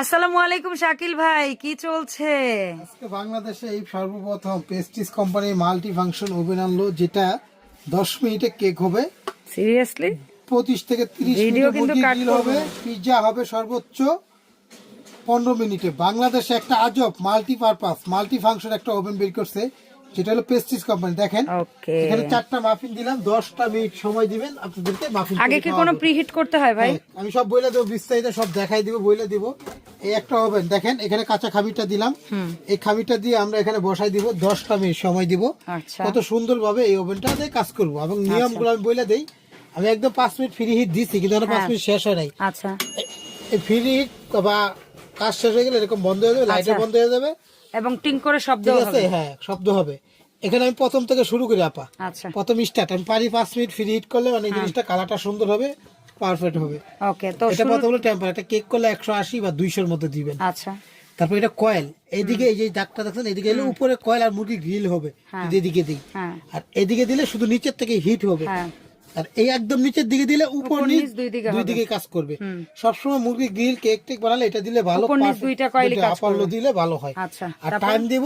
আসসালামু আলাইকুম শাকিল ভাই। কি চলছে? আজকে বাংলাদেশে এই সর্বপ্রথম পেস্টিস কোম্পানির মাল্টি ফাংশন ওভেন আনলো যেটা দশ মিনিটে কেক হবে। সিরিয়াসলি পঁচিশ থেকে তিরিশ Video মিনিটে কিন্তু মুরগি cut গ্রিল করব হবে না। পিৎজা হবে সর্বোচ্চ পনেরো মিনিটে। বাংলাদেশে একটা আজব মাল্টি পারপাস মাল্টি ফাংশন একটা ওভেন বের করছে যেটা হলো পেস্টিস কোম্পানি। দেখেন এখানে চারটা মাফিন দিলাম দশটা মিনিট সময় দিবেন আপনাদেরকে মাফিন আগে কি কোনো প্রিহিট করতে হয় ভাই? হ্যাঁ, আমি সব বইলে দেবো বিস্তারিত সব দেখাই দিব বইলে দিব। এই একটা ওভেন দেখেন এখানে কাঁচা খামিরটা দিলাম। এই খামিরটা দিয়ে আমরা এখানে বসাই দিব দশটা মিনিট সময় দিব। আচ্ছা। কত এই ওভেনটা দিয়ে কাজ করব। এবং নিয়মগুলো আমি বইলে দেই আমি একদম পাঁচ মিনিট ফ্রি হিট দিচ্ছি কিন্তু পাঁচ হ্যাঁ। মিনিট শেষ হয় নাই। আচ্ছা। এই ফ্রি হিট বা কাজ শেষ হয়ে গেলে এরকম বন্ধ হয়ে যাবে লাইটে আচ্ছা। বন্ধ হয়ে যাবে। এবং টিং করে শব্দ হবে। হ্যাঁ শব্দ হবে। এখানে আমি প্রথম থেকে শুরু করি আপা। আচ্ছা। প্রথম স্টার্ট আমি পারি পাঁচ মিনিট ফ্রি হিট করলে মানে জিনিসটা কালারটা সুন্দর হবে। পারফেক্ট হবে। ওকে তো এটা হলো টেম্পার একটা কেক করলে একশো আশি বা দুইশোর মধ্যে দিবেন। আচ্ছা। তারপর এটা কয়েল এইদিকে এই যে দাগটা দেখছেন এদিকে এলে উপরে কয়েল আর মুরগি গ্রিল হবে। হ্যাঁ। যদি এদিকে দিই। হ্যাঁ। আর এদিকে দিলে শুধু নিচের থেকে হিট হবে। হ্যাঁ। আর এই একদম নিচের দিকে দিলে উপর নিচ দুই দিকে কাজ করবে। সবসময় মুরগি গ্রিল কেক টেক বানালে এটা দিলে ভালো। দিলে ভালো হয়। আচ্ছা। আর টাইম দিব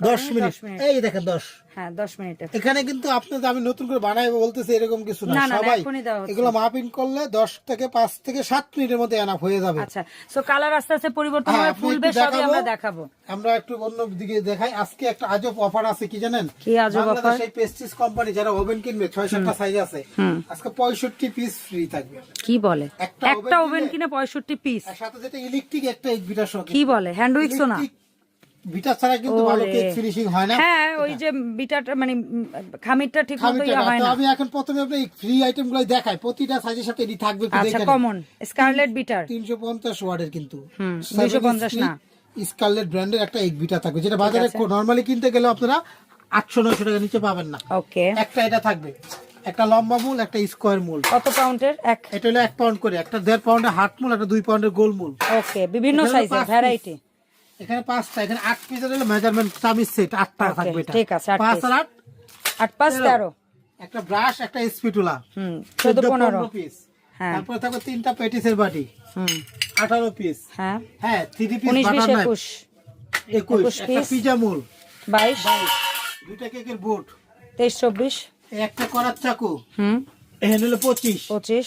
দশ মিনিট। মিনিট। এই দেখেন দশ। হ্যাঁ দশ মিনিটে এখানে কিন্তু আপনাদের আমি নতুন করে বানাইবো বলতেছি এরকম কিছু না। না, না, না, সবাই এখনই দেওয়া হচ্ছে। এগুলো মাপিং করলে দশ থেকে পাঁচ থেকে সাত মিনিটের মধ্যে এনাফ হয়ে যাবে। আচ্ছা সো কালার আস্তে আস্তে পরিবর্তন হ্যাঁ, হবে ফুলবে সবই আমরা দেখাবো। আমরা একটু অন্য দিকে দেখাই। আজকে একটা আজব অফার আছে কি জানেন? কি আজব? পেস্টিস কোম্পানি যারা ওভেন কিনবে ছয় সাতটা সাইজ আছে আজকে পঁয়ষট্টি পিস ফ্রি থাকবে। কি বলে? একটা ওভেন কিনে পঁয়ষট্টি পিস আর সাথে যেটা ইলেকট্রিক একটা কি বলে? হ্যান্ড উইক্সও না? বিটা ছাড়া কিন্তু ভালো কেক ফিনিশিং হয় না। হ্যাঁ ওই যে বিটাটা মানে খামিরটা ঠিক মতো ইয়া। হয় না। আমি এখন প্রথমে আপনি ফ্রি দেখাই। প্রতিটা সাইজের সাথে এটি থাকবে আচ্ছা কমন স্কারলেট বিটার তিনশো পঞ্চাশ ওয়ার্ডের কিন্তু। হুম, 250 না। স্কারলেট ব্র্যান্ডের একটা এক বিটা থাকবে যেটা বাজারে নর্মালি কিনতে গেলে আপনারা আটশো নয়শো টাকা নিচে পাবেন না। ওকে। একটা এটা থাকবে। একটা লম্বা মূল একটা স্কোয়ার মূল। কত পাউন্ডের এক। এটা হলো এক পাউন্ড করে একটা দেড় পাউন্ডের হাট মূল একটা দুই পাউন্ডের গোল মূল। ওকে বিভিন্ন সাইজের ভ্যারাইটি এখানে পাঁচটা এখানে আট পিসের হলো মেজারমেন্ট চামিচ সেট আটটা থাকবে এটা। ঠিক আছে, পাঁচ আর আট? আট পাঁচ তেরো। একটা ব্রাশ একটা স্পিটুলা হুম চোদ্দ পনেরো। পিস হ্যাঁ। তারপরে থাকবে তিনটা পেটিসের বাটি। হুম। আঠারো পিস হ্যাঁ। হ্যাঁ থ্রি পিস বাটার নাইফ একুশ। একটা। পিজা মূল বাইশ। দুইটা কেকের বোর্ড তেইশ চব্বিশ। একটা করার চাকু। হুম। এখানে হলো পঁচিশ। পঁচিশ।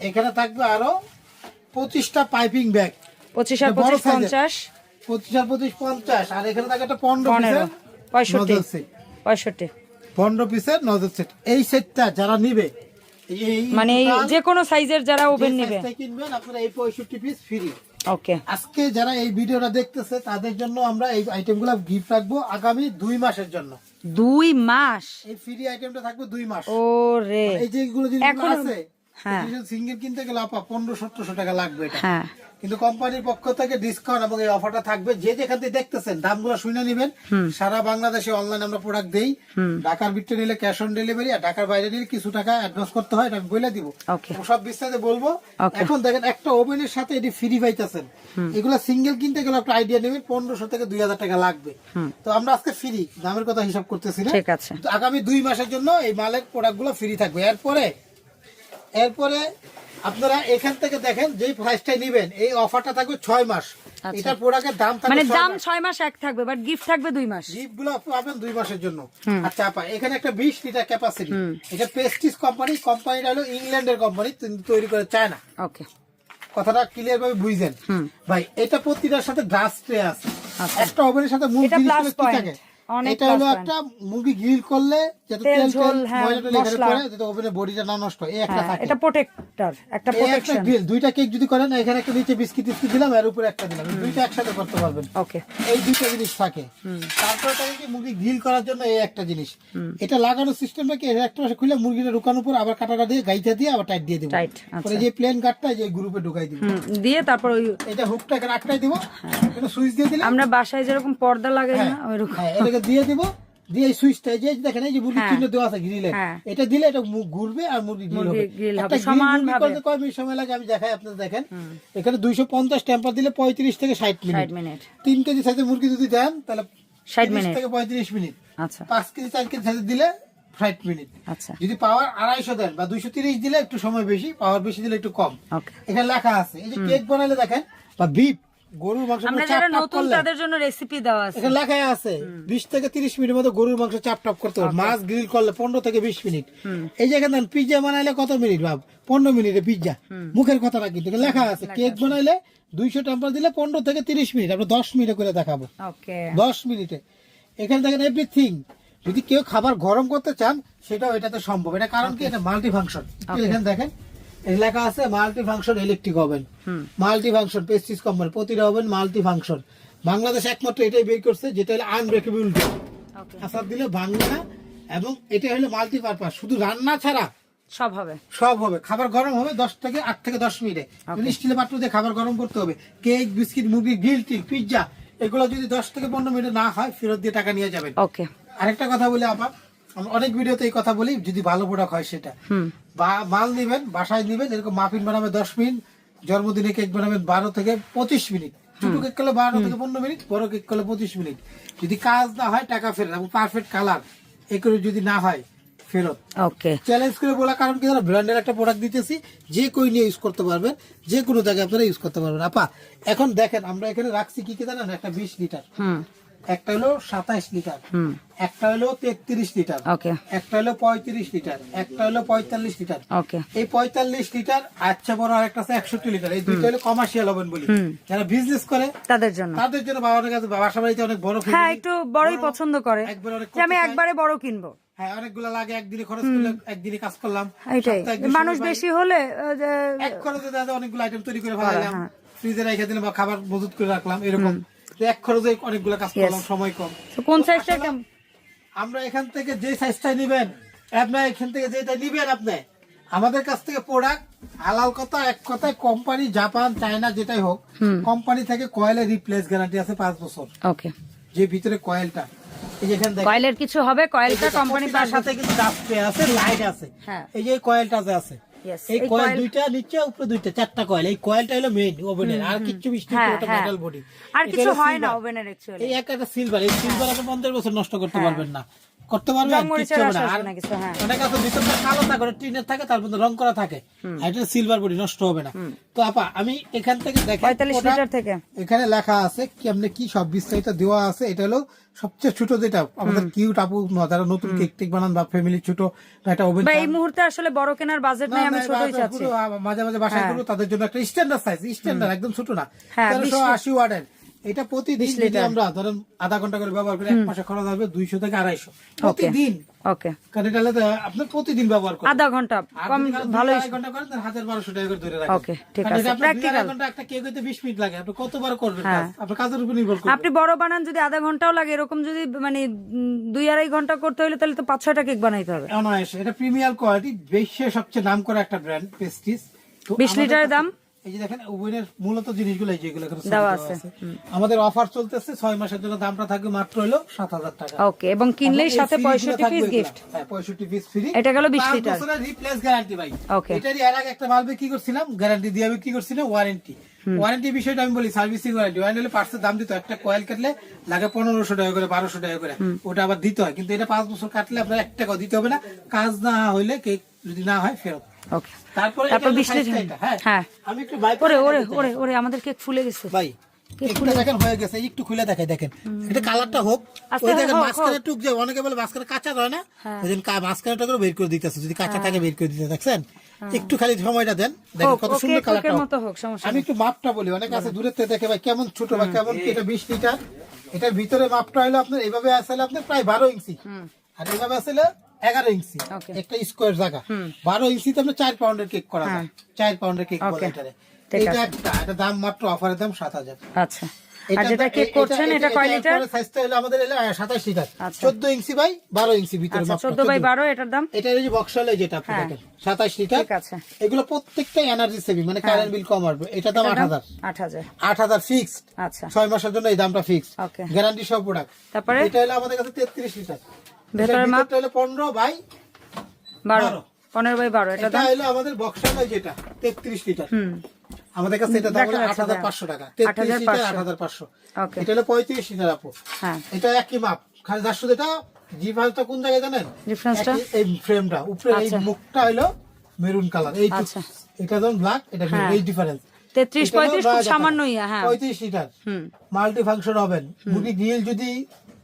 এখানে থাকবে আরও পঁচিশটা পাইপিং ব্যাগ পঁচিশ আর পঁচিশ পঞ্চাশ। পঁচিশ আর পঁচিশ পঞ্চাশ। আর এখানে থাকে একটা পনেরো পনেরো পঁয়ষট্টি। পঁয়ষট্টি। পনেরো পিসের নজল সেট এই সেটটা যারা নিবে মানে যে কোনো সাইজের যারা ওভেন নিবে। কিনবেন আপনারা এই পঁয়ষট্টি পিস ফ্রি ওকে আজকে যারা এই ভিডিওটা দেখতেছে তাদের জন্য আমরা এই আইটেমগুলো গিফট রাখব আগামী দুই মাসের জন্য। দুই মাস? এই ফ্রি আইটেমটা থাকবে দুই মাস। ও রে এই যেগুলো জিনিস আছে হ্যাঁ। সিঙ্গেল কিনতে গেলে আপা পনেরো সতেরোশো টাকা লাগবে এটা। হ্যাঁ। কিন্তু কোম্পানির পক্ষ থেকে ডিসকাউন্ট এবং এই অফারটা থাকবে। যে যেখান থেকে দেখতেছেন দামগুলো শুনে নেবেন। সারা বাংলাদেশে অনলাইন আমরা প্রোডাক্ট দেই। ঢাকার ভিতরে নিলে ক্যাশ অন ডেলিভারি আর ঢাকার বাইরে নিলে কিছু টাকা অ্যাডভান্স করতে হয় আমি বলে দিব। সব বিস্তারিত বলব। এখন দেখেন একটা ওভেনের সাথে এটি ফ্রি পাইতেছেন। এগুলো সিঙ্গেল কিনতে গেলে একটা আইডিয়া নেবেন পনেরোশো থেকে দুই হাজার টাকা লাগবে। তো আমরা আজকে ফ্রি দামের কথা হিসাব করতেছি না। ঠিক আছে। তো আগামী দুই মাসের জন্য এই মালের প্রোডাক্টগুলো ফ্রি থাকবে। এরপরে এরপরে আপনারা এখান থেকে দেখেন যেই প্রাইসটা নেবেন এই অফারটা থাকবে ছয় মাস। আচ্ছা। এটার প্রোডাক্টের দাম থাকবে মানে দাম ছয় মাস এক থাকবে বাট গিফট থাকবে দুই মাস। জিপগুলো পাবেন দুই মাসের জন্য। আচ্ছা আপা এখানে একটা বিশ লিটার ক্যাপাসিটি এটা পেস্টিস কোম্পানি কোম্পানিটা হলো ইংল্যান্ডের কোম্পানি তৈরি করে চায় না ওকে কথাটা ক্লিয়ার ভাবে বুঝছেন ভাই এটা প্রতিটার সাথে গ্রাস ট্রে আছে। আচ্ছা। একটা ওভেনের সাথে এটা থাকে? এটা হলো একটা মুরগি গ্রিল করলে তেল তেল ঝোল, হ্যাঁ, ময়লা টয়লা এখানে মশলা। যাতে ওভেনের বডিটা না নষ্ট হয়। একটা থাকে। এটা প্রোটেক্টর একটা প্রোটেকশন গ্রিল দুইটা কেক যদি করেন এখানে একটা নিচে বিস্কিট টিস্কিট দিলাম এর উপরে একটা দিলাম। দুইটা একসাথে করতে পারবেন। ওকে এই দুইটা জিনিস থাকে। তারপরে থাকে কি মুরগি গ্রিল করার জন্য এই একটা জিনিস। এটা লাগানোর সিস্টেমটা কি? একটা পাশে খুলে মুরগিটা ঢুকানোর পর আবার কাটাটা দিয়ে গাইটা দিয়ে আবার টাইট দিয়ে দিব। আচ্ছা। পরে যে প্লেন কাটটা যে গ্রুপে ঢুকাই দিব। দিয়ে তারপর ওই এটা হুকটা এখানে আটকাই দিব। এটা সুইচ দিয়ে দিলে আমরা বাসায় যেরকম পর্দা লাগাই না ওইরকম। হ্যাঁ এটাকে দিয়ে দিব। দিয়ে এই সুইচটা যে দেখেন এই যে মুরগির হ্যাঁ। চিহ্ন দেওয়া আছে গ্রিলে হ্যাঁ। এটা দিলে এটা ঘুরবে আর মুরগি গ্রিল হবে। করতে কয় মিনিট সময় লাগে? আমি দেখাই আপনারা দেখেন। এখানে দুইশো পঞ্চাশ টেম্পার দিলে পঁয়ত্রিশ থেকে ষাট মিনিট। তিন কেজি সাইজের মুরগি যদি দেন তাহলে 60 30 মিনিট। থেকে পঁয়ত্রিশ মিনিট। আচ্ছা। পাঁচ কেজি চার কেজি সাইজের দিলে ষাট মিনিট। আচ্ছা। যদি পাওয়ার আড়াইশো দেন বা দুইশো তিরিশ দিলে একটু সময় বেশি পাওয়ার বেশি দিলে একটু কম। এখানে লেখা আছে। এই যে কেক বানালে দেখেন বা বিপ গরুর মাংস আমরা যারা নতুন তাদের জন্য রেসিপি দেওয়া আছে। এখানে আছে বিশ থেকে তিরিশ মিনিটের মধ্যে গরুর মাংস চাপ টাপ করতে হবে। মাছ গ্রিল করলে পনেরো থেকে বিশ মিনিট। এই দেন পিজ্জা বানাইলে কত মিনিট ভাব পনেরো মিনিটে পিজ্জা মুখের কথা না কিন্তু লেখা আছে। কেক বানাইলে দুইশো টেম্পার দিলে পনেরো থেকে তিরিশ মিনিট। আমরা দশ মিনিটে করে দেখাবো। ওকে। দশ মিনিটে। এখানে দেখেন এভরিথিং যদি কেউ খাবার গরম করতে চান সেটাও এটাতে সম্ভব। এটা কারণ কি? এটা মাল্টি ফাংশন এখানে দেখেন লেখা আছে multi function electric oven multi function পেস্টিস company প্রতিটা ওভেন মাল্টি ফাংশন বাংলাদেশ একমাত্র এটাই বের করছে যেটা হলো আনব্রেকেবল আসার দিলে ভাঙবে না এবং এটা হলো মাল্টি পারপাস শুধু রান্না ছাড়া সব হবে। সব হবে। খাবার গরম হবে দশ থেকে আট থেকে দশ মিনিটে। স্টিলের পাত্র দিয়ে খাবার গরম করতে হবে। কেক বিস্কিট মুরগি গ্রিল টিল পিৎজা এগুলো যদি দশ থেকে পনেরো মিনিটে না হয় ফেরত দিয়ে টাকা নিয়ে যাবেন। ওকে আরেকটা কথা বলি আপা অনেক ভিডিওতে এই কথা বলি যদি ভালো প্রোডাক্ট হয় সেটা। বা মাল নিবেন বাসায় নিবেন এরকম মাফিন বানাবে দশ মিনিট জন্মদিনে কেক বানাবেন বারো থেকে পঁচিশ মিনিট। ছোট কেক করলে বারো থেকে পনেরো মিনিট বড় কেক করলে পঁচিশ মিনিট। যদি কাজ না হয় টাকা ফেরত। এবং পারফেক্ট কালার এগুলো যদি না হয় ফেরত। ওকে। চ্যালেঞ্জ করে বলা কারণ কি ধরো ব্র্যান্ডের একটা প্রোডাক্ট দিতেছি যে কই নিয়ে ইউজ করতে পারবেন যে কোনো জায়গায় আপনারা ইউজ করতে পারবেন। আপা এখন দেখেন আমরা এখানে রাখছি কি কি জানেন? একটা বিশ লিটার হুম। একটা হলো সাতাইশ লিটার একটা হলো তেত্রিশ লিটার একটা হলো পঁয়ত্রিশ লিটার একটা হলো পঁয়তাল্লিশ লিটার। এই পঁয়তাল্লিশ লিটার আচ্ছা বড় একটা আছে একষট্টি লিটার এই দুইটা হলো কমার্শিয়াল ওভেন বলি। যারা বিজনেস করে তাদের জন্য। তাদের জন্য বাবার কাছে বাসা বাড়িতে অনেক বড় হ্যাঁ একটু বড়ই পছন্দ করে। আমি একবারে বড় কিনবো। হ্যাঁ অনেকগুলো লাগে একদিনে খরচ করলে একদিনে কাজ করলাম। একদিন মানুষ বেশি হলে আহ, যে এক খরচে দাদা অনেকগুলো আইটেম তৈরি করে হ্যাঁ। ফ্রিজে রেখে দিলাম বা খাবার মজুত করে রাখলাম এরকম। এক খরচে অনেকগুলো কাজ করলাম সময় কম। কোন সাইজটা আমরা এখান থেকে যে সাইজটা নিবেন আপনার এখান থেকে যেটা নিবেন আপনি আমাদের কাছ থেকে প্রোডাক্ট হালাল কথা এক কথায় কোম্পানি জাপান চায়না যেটাই হোক কোম্পানি থেকে কয়েলের রিপ্লেস গ্যারান্টি আছে পাঁচ বছর। ওকে যে ভিতরে কয়েলটা কয়েলের কিছু হবে কয়েলটা কোম্পানি সাথে কিন্তু ডাস্ট আছে লাইট আছে। হ্যাঁ। এই যে কয়েলটা যে আছে এই কয়েল দুইটা নিচে উপরে দুইটা চারটা কয়েল এই কয়েলটা হলো মেইন ওভেনের আর কিচ্ছু মিষ্টি হ্যাঁ, ওটা হ্যাঁ। মেটাল বডি আর কিছু হয় না ওভেনের অ্যাকচুয়ালি এই একটা সিলভার এই সিলভার আপনি পঞ্চাশ বছর নষ্ট করতে হ্যাঁ। পারবেন না। করতে কিছু, হ্যাঁ। অনেক আছে ভিতরটা কালো থাকে টিনের থাকে তার মধ্যে রং করা থাকে। আর এটা সিলভার বডি নষ্ট হবে না। তো আপা আমি এখান থেকে দেখেন এখানে লেখা আছে কি আপনি কি সব বিস্তারিত দেওয়া আছে। এটা হলো সবচেয়ে ছোট যেটা আমাদের কিউট আপু যারা নতুন কেক টেক বানান বা ফ্যামিলি ছোট একটা ওভেন এই মুহূর্তে আসলে বড় কেনার বাজেট নাই আমি ছোটই চাচ্ছি। মাঝে মাঝে বাসায় করব তাদের জন্য একটা স্ট্যান্ডার্ড সাইজ স্ট্যান্ডার্ড একদম ছোট না। হ্যাঁ, তেরোশো 20 আশি ওয়ার্ডের এটা প্রতিদিন যদি আমরা ধরেন আধা ঘণ্টা করে ব্যবহার করি এক মাসে খরচ হবে দুইশো থেকে আড়াইশো। প্রতিদিন। ওকে। কারণ এটা আপনার প্রতিদিন ব্যবহার করবেন। আধা ঘণ্টা কম আড়াই ঘণ্টা করেন হাজার বারোশো টাকা করে ধরে রাখেন। Okay, ঠিক আছে, practical। ঘণ্টা একটা কেক হইতে বিশ মিনিট লাগে। আপনি কতবার করবেন হ্যাঁ। আপনার কাজের উপর নির্ভর করবে। আপনি বড় বানান যদি আধা ঘন্টাও লাগে এরকম যদি মানে দুই আড়াই ঘণ্টা করতে হলে তাহলে তো পাঁচ ছয়টা কেক বানাইতে হবে। অনায়াসে। এটা প্রিমিয়ার কোয়ালিটি বিশ্বের সবচেয়ে নাম করা একটা ব্র্যান্ড পেস্টিস 20 লিটারের দাম? এই যে দেখেন ওভেনের মূলত জিনিসগুলো যেগুলো দেওয়া আছে। আমাদের অফার চলতেছে ছয় মাসের জন্য দামটা থাকবে মাত্র হলো সাত হাজার টাকা। ওকে এবং কিনলেই সাথে পঁয়ষট্টি পিস গিফট হ্যাঁ, 65 পিস ফ্রি এটা গেল 20 পাঁচ লিটার। রিপ্লেস গ্যারান্টি ভাই। Okay. এটারই এর আগে একটা মাল বিক্রি করছিলাম? গ্যারান্টি দিয়ে বিক্রি করছিলাম? ওয়ারেন্টি ওয়ারেন্টি বিষয়টা আমি বলি সার্ভিসিং ওয়ারেন্টি ওয়ারেন্টি হলে দাম দিত একটা কয়েল কাটলে লাগে পনেরোশো টাকা করে বারোশো টাকা করে। ওটা আবার দিতে হয়। কিন্তু এটা পাঁচ বছর কাটলে আপনার এক টাকাও দিতে হবে না। কাজ না হইলে কেক যদি না হয় ফেরত। ওকে তারপর এটা হলো 20 size লিটার। টা এটা, হ্যাঁ। হ্যাঁ। আমি একটু ওরে ওরে ওরে ওরে আমাদের কেক ফুলে গেছে। ভাই কেকটা দেখেন হয়ে গেছে। একটু খুলে দেখাই দেখেন। এটা কালারটা হোক ওই দেখেন মাঝখানে টুক যে অনেকে বলে মাঝখানে কাঁচা না হ্যাঁ। ওই জন্য মাঝখানেটা করে বের করে দিতেছে। যদি কাঁচা থাকে বের করে দিতে দেখছেন? একটু খালি সময়টা দেন। দেখেন কত সুন্দর কালারটা আমি একটু মাপটা বলি অনেক আছে দূরের থেকে দেখে ভাই কেমন ছোট বা কেমন কি এটা বিশ লিটার। এটার ভিতরে মাপটা হলো আপনার এইভাবে আসলে আপনার প্রায় বারো ইঞ্চি। আর এইভাবে আসলে এগারো ইঞ্চি একটা স্কোয়ার জায়গা। বারো ইঞ্চিতে আপনার চার পাউন্ডের কেক করা চার পাউন্ডের কেক বলে এটারে। এটা একটা এটা দাম মাত্র অফারের দাম সাত হাজার। আচ্ছা। আর যেটা কেক করছেন এটা কয় লিটার সাইজটা হলো আমাদের সাতাশ লিটার। চোদ্দ ইঞ্চি বাই বারো ইঞ্চি ভিতরে মাপটা, বাই 14 এটার দাম? এটা এই যে বক্স হলে যেটা আপনি হ্যাঁ। দেখেন সাতাশ লিটার ঠিক আছে। এগুলো প্রত্যেকটাই এনার্জি সেভিং মানে কারেন্ট বিল কম আসবে। এটা দাম আট হাজার। আট হাজার। আট ফিক্সড আচ্ছা। ছয় মাসের জন্য এই দামটা ফিক্সড গ্যারান্টি সব প্রোডাক্ট তারপরে? এটা হলো আমাদের কাছে তেত্রিশ লিটার ভেতরের মাপ? হলো পনেরো বাই বারো। বারো। পনেরো বাই বারো এটা এটা দাম? হলো আমাদের যেটা তেত্রিশ লিটার আমাদের কাছে এটা দাম হলো যাচ্ছে, আট হাজার হ্যাঁ। পাঁচশো টাকা তেত্রিশ লিটার 8,500 আট হাজার পাঁচশো। ওকে এটা হলো পঁয়ত্রিশ লিটার আপু। হ্যাঁ। এটা একই মাপ। খালি যার শুধু এটা কোন জায়গায় জানেন? Difference-টা? এই ফ্রেমটা উপরে এই আচ্ছা। মুখটা হলো মেরুন কালার এই আচ্ছা। এটা যেমন ব্ল্যাক এটা হ্যাঁ। এই ডিফারেন্স তেত্রিশ এটা হলো পঁয়ত্রিশ খুব সামান্যই হ্যাঁ। পঁয়ত্রিশ লিটার হুম। মাল্টি ফাংশন হবেন মুরগি গ্রিল যদি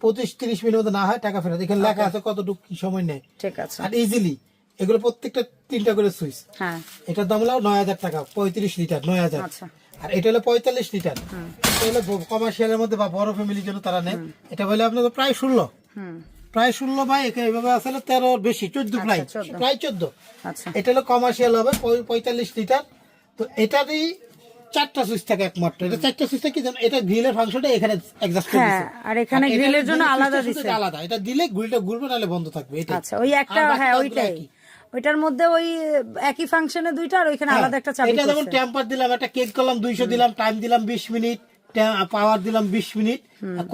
পঁচিশ তিরিশ মিনিট মতো না হয় টাকা ফেরত। এখানে লেখা আছে কতটুকু কি সময় নেয়। ঠিক আছে। আর ইজিলি এগুলো প্রত্যেকটা তিনটা করে সুইচ। হ্যাঁ। এটার দাম হলো নয় হাজার টাকা পঁয়ত্রিশ লিটার নয় হাজার। আচ্ছা। আর এটা হলো পঁয়তাল্লিশ লিটার। এটা হলো কমার্শিয়ালের মধ্যে বা বড় ফ্যামিলির জন্য তারা নেয়। এটা বলে আপনাদের প্রায় ষোলো। প্রায় ষোলো ভাই এইভাবে আসলে তেরো বেশি চোদ্দ প্রায়। প্রায় চোদ্দ। আচ্ছা। এটা হলো কমার্শিয়াল হবে পঁয়তাল্লিশ লিটার। তো এটারই চারটা সুইচ থাকে একমাত্র। এটা চারটা সুইচ থাকে এটা গ্রিলের ফাংশনটা এখানে অ্যাডজাস্ট করে হ্যাঁ, আর এখানে গ্রিলের জন্য আলাদা দিছে। আলাদা। এটা দিলে গ্রিলটা ঘুরবে নাহলে বন্ধ থাকবে এটা আচ্ছা ওই একটা হ্যাঁ ওইটাই। ওইটার মধ্যে ওই একই ফাংশনে দুইটা আর ওইখানে আলাদা একটা চাবি হ্যাঁ, এটা যেমন টেম্পার দিলাম একটা কেক করলাম দুইশো দিলাম টাইম দিলাম বিশ মিনিট পাওয়ার দিলাম বিশ মিনিট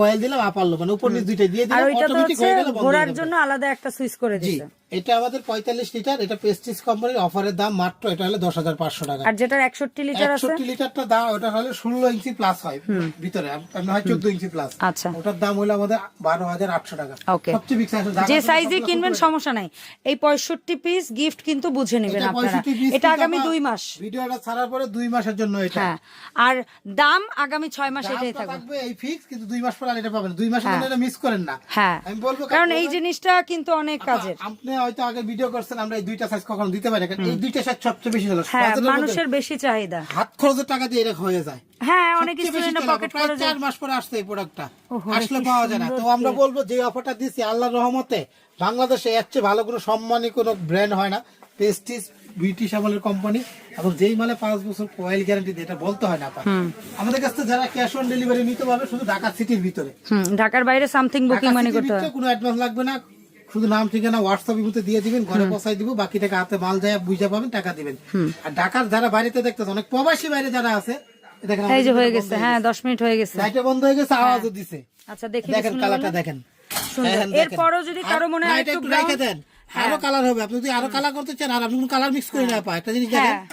কয়েল দিলাম আপারলো মানে উপর নিচ দুইটা দিয়ে দিলাম অটোমেটিক হয়ে গেলে ঘোরার জন্য আলাদা একটা সুইচ করে দিছে এটা আমাদের পঁয়তাল্লিশ লিটার এটা পেস্টিস কোম্পানির অফারের দাম মাত্র এটা হলো দশ হাজার পাঁচশো টাকা। আর যেটার একষট্টি লিটার আছে? একষট্টি লিটারটা দাম ওটা হলে ষোলো ইঞ্চি প্লাস হয় ভিতরে আপনার হয় চোদ্দ ইঞ্চি প্লাস আচ্ছা। ওটার দাম হলো আমাদের বারো হাজার আটশো টাকা। Okay. সবচেয়ে বিগ সাইজ যে সাইজে কিনবেন সমস্যা নাই। এই পঁয়ষট্টি পিস গিফট কিন্তু বুঝে নেবেন এটা আপনারা। এটা আগামী আমার দুই মাস। ভিডিওটা ছাড়ার পরে দুই মাসের জন্য এটা। হ্যাঁ। আর দাম আগামী ছয় মাস এটাই থাকবে। থাকবে এই ফিক্স কিন্তু দুই মাস পর আর এটা পাবেন দুই জন্য এটা মিস করেন না। হ্যাঁ। আমি বলব কারণ এই জিনিসটা কিন্তু অনেক কাজের। আপনি হয়তো আগে ভিডিও করছেন আমরা এই দুইটা সাইজ কখনো দিতে পারি কারণ এই দুইটা সাইজ সবচেয়ে বেশি চলে হ্যাঁ মানুষের বেশি চাহিদা। হাত খরচের টাকা দিয়ে এটা হয়ে যায়। হ্যাঁ অনেক স্টুডেন্ট পকেট চার মাস পরে আসছে এই প্রোডাক্টটা আসলে পাওয়া যায় না। তো আমরা বলব যে অফারটা দিচ্ছি আল্লাহর রহমতে। বাংলাদেশে এর চেয়ে ভালো কোনো সম্মানী কোনো ব্র্যান্ড হয় না। পেস্টিস ব্রিটিশ আমলের কোম্পানি এবং যেই মালে পাঁচ বছর কয়েল গ্যারান্টি দিয়ে এটা বলতে হয় না। আমাদের কাছে যারা ক্যাশ অন ডেলিভারি নিতে পারবে শুধু ঢাকা সিটির ভিতরে। ঢাকার বাইরে সামথিং বুকিং মানে করতে হয়। কোনো অ্যাডভান্স লাগবে না। শুধু নাম ঠিকানা হোয়াটসঅ্যাপ মধ্যে দিয়ে দিবেন ঘরে পৌঁছাই দিব বাকি টাকা হাতে মাল যায় বুঝে পাবেন টাকা দিবেন। আর ঢাকার যারা বাইরেতে দেখতেছে অনেক প্রবাসী বাইরে যারা আছে দেখেন এই যে হয়ে গেছে হ্যাঁ দশ মিনিট হয়ে গেছে। লাইটে বন্ধ হয়ে গেছে আওয়াজও দিছে। আচ্ছা দেখি দেখেন কালারটা দেখেন। সুন্দর। দেখেন। এরপরও যদি কারও মনে হয় একটু একটু দেন। আরও কালার হবে। আপনি যদি আরও কালার করতে চান আর আপনি কোনো কালার মিক্স করি না পা একটা জিনিস দেখেন হ্যাঁ।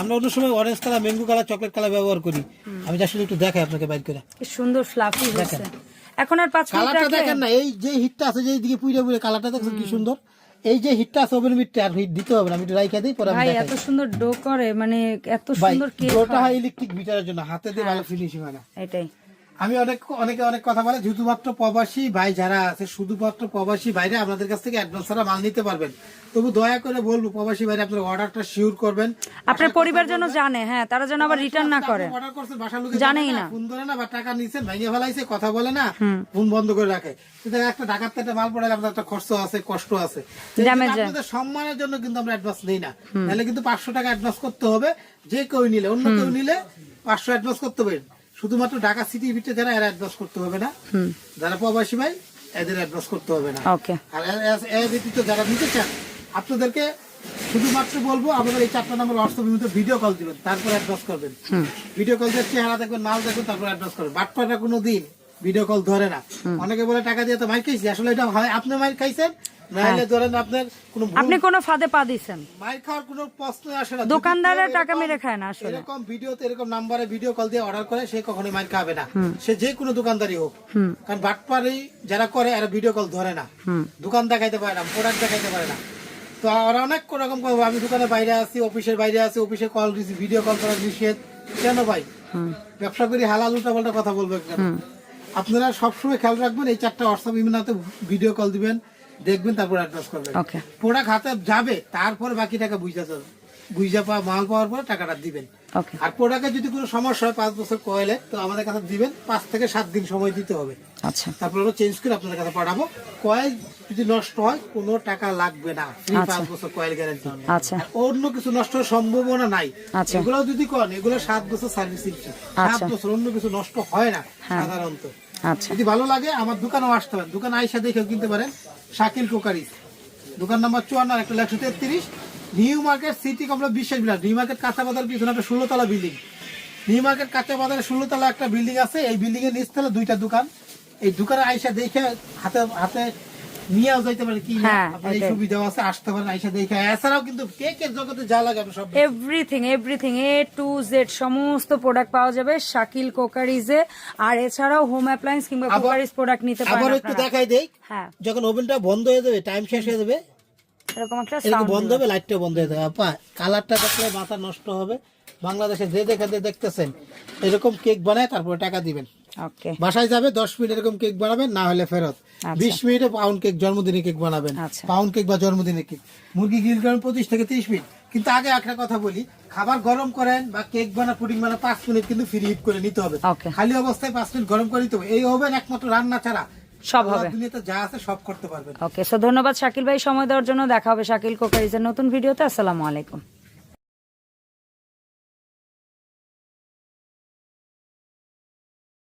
আমরা অন্য সময় orange colour mango colour chocolate colour ব্যবহার করি। আমি যা শুধু একটু দেখাই আপনাকে বাইর করে। কি সুন্দর ফ্লাফি হয়েছে। এখন আর পাঁচ কালারটা দেখেন না এই যে হিটটা আছে যে দিকে পুইরে পুইরে কালারটা দেখছেন কি সুন্দর। এই যে হিটটা আছে ওভেন মিটটা আর হিট দিতে হবে না আমি একটু রাইখা দিই পরে আমি দেখাই। এত সুন্দর ডো করে মানে এত সুন্দর কেক হয়। ইলেকট্রিক মিটারের জন্য হাতে দিয়ে ভালো ফিনিশিং হয় না। এটাই। আমি অনেক অনেকে অনেক কথা বলে শুধুমাত্র প্রবাসী ভাই যারা আছে শুধুমাত্র প্রবাসী ভাইরা আপনাদের কাছ থেকে অ্যাডভান্স ছাড়া মাল নিতে পারবেন। তবু দয়া করে বলব প্রবাসী ভাইরা আপনার অর্ডারটা শিওর করবেন। আপনার পরিবার যেন জানে হ্যাঁ তারা যেন আবার রিটার্ন না করে। অর্ডার করছেন বাসার লোকে জানেই জানে না। ফোন ধরে না বা টাকা নিছেন ভেঙে ফেলাইছে কথা বলে না ফোন বন্ধ করে রাখে। কিন্তু একটা ঢাকার থেকে মাল পড়ালে আপনার একটা খরচ আছে কষ্ট আছে। আপনাদের সম্মানের জন্য কিন্তু আমরা অ্যাডভান্স নেই না। নাহলে কিন্তু পাঁচশো টাকা অ্যাডভান্স করতে হবে যে কেউ নিলে অন্য কেউ নিলে পাঁচশো অ্যাডভান্স করতে হবে। শুধুমাত্র ঢাকা সিটির ভিতরে যারা এরা অ্যাডভান্স করতে হবে না। যারা প্রবাসী ভাই এদের অ্যাডভান্স করতে হবে না। ওকে আর এর ব্যতীত যারা নিতে চান আপনাদেরকে শুধুমাত্র বলব আমাদের এই চারটা নম্বর হোয়াটসঅ্যাপের মধ্যে ভিডিও কল দিবেন তারপর অ্যাডভান্স করবেন। ভিডিও কল দিয়ে চেহারা দেখবেন মাল দেখবেন তারপর অ্যাডভান্স করবেন। বাটপাটা কোনো দিন ভিডিও কল ধরে না। অনেকে বলে টাকা দিয়ে তো মাইর খাইছি। আসলে এটা হয় আপনি মাইর খাইছেন নাহলে ধরেন আপনার কোনো ভুল- আপনি কোনো ফাঁদে পা দিছেন। মাইর খাওয়ার কোনো প্রশ্ন আসে না। দোকানদাররা টাকা মেরে খায় না আসলে। এরকম ভিডিওতে এরকম নাম্বারে ভিডিও কল দিয়ে অর্ডার করে সে কখনোই মাইর খাবে না। সে যে কোনো দোকানদারই হোক। কারণ বাটপারি যারা করে এরা ভিডিও কল ধরে না। দোকান দেখাইতে পারে না প্রোডাক্ট দেখাইতে পারে না। তো ওরা অনেক রকম আমি দোকানের বাইরে আছি অফিসের বাইরে আছি অফিসে কল দিছি ভিডিও কল করার নিষেধ। কেন ভাই? ব্যবসা করি হালাল উল্টা পাল্টা কথা বলব আপনারা সবসময় খেয়াল রাখবেন এই চারটা হোয়াটসঅ্যাপ ইমেলাতে ভিডিও কল দিবেন। দেখবেন তারপর অ্যাডভান্স করবেন। ওকে প্রোডাক্ট হাতে যাবে তারপর বাকি টাকা বুঝা যাবে। বুঝা পাওয়া মাল পাওয়ার পর টাকাটা দিবেন। আর প্রোডাক্টের যদি কোনো সমস্যা হয় পাঁচ বছর কয়েলে তো আমাদের কাছে দিবেন পাঁচ থেকে সাত দিন সময় দিতে হবে। আচ্ছা। তারপর চেঞ্জ করে আপনাদের কাছে পাঠাবো। কয়েল যদি নষ্ট হয় কোনো টাকা লাগবে না। আচ্ছা। পাঁচ বছর কয়েল গ্যারান্টি আচ্ছা। অন্য কিছু নষ্ট হওয়ার সম্ভাবনা নাই। এগুলো যদি করেন এগুলো সাত বছর সার্ভিসিং সাত। বছর অন্য কিছু নষ্ট হয় না হ্যাঁ। সাধারণত। যদি ভালো লাগে আমার দোকানেও আসতে পারেন। দোকানে আইসা দেখেও কিনতে পারেন। শাকিল কোকারিস দোকান নাম্বার চুয়ান্ন একটা একশো তেত্রিশ। নিউ মার্কেট সিটি কমপ্লেক্স বিশ্বাস বিলাস নিউ মার্কেট কাঁচা বাজার পিছনে একটা ষোলোতলা বিল্ডিং। নিউ মার্কেট কাঁচা বাজারে ষোলোতলা একটা বিল্ডিং আছে। এই বিল্ডিং এর নিচতলা দুইটা দোকান। এই দোকানে আইসা দেখে হাতে হাতে নিয়েও যাইতে পারে কি হ্যাঁ, আপনার এই সুবিধাও আছে আসতে পারেন আইসা দেখে এছাড়াও কিন্তু কেকের জগতে যা লাগে আমি সব everything everything A to Z সমস্ত প্রোডাক্ট পাওয়া যাবে শাকিল কোকারিজে। আর এছাড়াও হোম অ্যাপ্লায়েন্স কিংবা কোকারিজ প্রোডাক্ট নিতে আবার একটু দেখাই দেই। হ্যাঁ। যখন ওভেনটা বন্ধ হয়ে যাবে টাইম শেষ হয়ে যাবে এরকম একটা সাউন্ড বন্ধ হবে লাইটটা বন্ধ হয়ে যাবে। আপা কালারটা দেখলে মাথা নষ্ট হবে। বাংলাদেশে যে যেখানে দেখতেছেন এরকম কেক বানায় তারপরে টাকা দিবেন। বাসায় যাবে দশ মিনিট এরকম কেক বানাবেন না হলে ফেরত। বিশ মিনিটে পাউন্ড কেক জন্মদিনে কেক বানাবেন। আচ্ছা। পাউন্ড কেক বা জন্মদিনে কেক মুরগি গ্রিল করেন পঁচিশ থেকে তিরিশ মিনিট। কিন্তু আগে একটা কথা বলি খাবার গরম করেন বা কেক বানা পুডিং বানা পাঁচ মিনিট কিন্তু ফ্রি হিট করে নিতে হবে. খালি অবস্থায় পাঁচ মিনিট গরম করে নিতে হবে। এই ওভেন একমাত্র রান্না ছাড়া সব হবে। দুনিয়াতে যা আছে সব করতে পারবেন। ওকে সো ধন্যবাদ শাকিল ভাই। সময় দেওয়ার জন্য দেখা হবে শাকিল কোকারিজের নতুন ভিডিওতে। আসসালামু আলাইকুম।